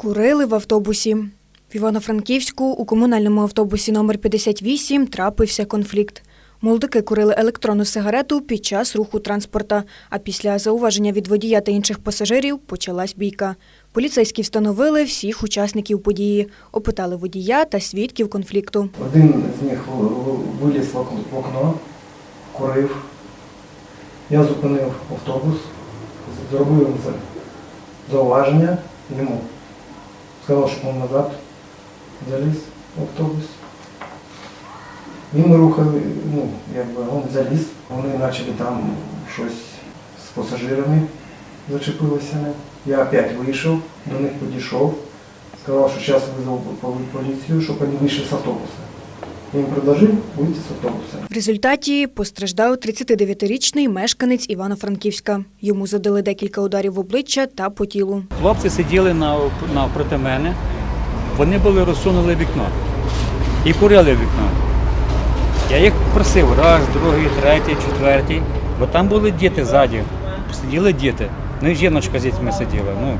Курили в автобусі. В Івано-Франківську у комунальному автобусі номер 58 трапився конфлікт. Молодики курили електронну сигарету під час руху транспорта, а після зауваження від водія та інших пасажирів почалась бійка. Поліцейські встановили всіх учасників події, опитали водія та свідків конфлікту. Один з них виліз в окно, курив. Я зупинив автобус, зробив зауваження йому. Сказав, что он назад заліз в автобус. І ми рухали, ну, якби він заліз. Вони почали там щось з пасажирами зачепилися. Я опять вийшов, до них підійшов. Сказав, що зараз пол- поліцію, щоб вони вийшли з автобуса. Їм предложив вийти з автобуса. В результаті постраждав 39-річний мешканець Івано-Франківська. Йому задали декілька ударів в обличчя та по тілу. Хлопці сиділи навпроти мене, вони були розсунули вікно і курили вікно. Я їх просив раз, другий, третій, четвертий, бо там були діти ззаді, сиділи діти. Ну і жіночка з дітьми сиділа. Ну,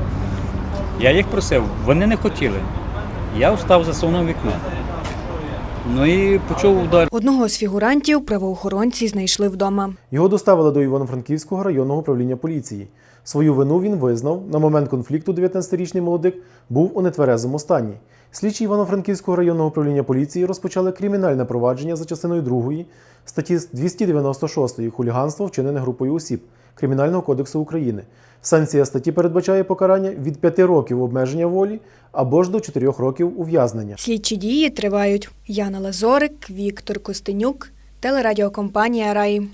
я їх просив, вони не хотіли. Я встав, засунув вікно. Ну і почув удар. Одного з фігурантів правоохоронці знайшли вдома. Його доставили до Івано-Франківського районного управління поліції. Свою вину він визнав. На момент конфлікту 19-річний молодик був у нетверезому стані. Слідчі Івано-Франківського районного управління поліції розпочали кримінальне провадження за частиною 2 статті 296 хуліганство вчинене групою осіб Кримінального кодексу України. Санкція статті передбачає покарання від 5 років обмеження волі або ж до 4 років ув'язнення. Слідчі дії тривають. Яна Лазорик, Віктор Костенюк, телерадіокомпанія Раї.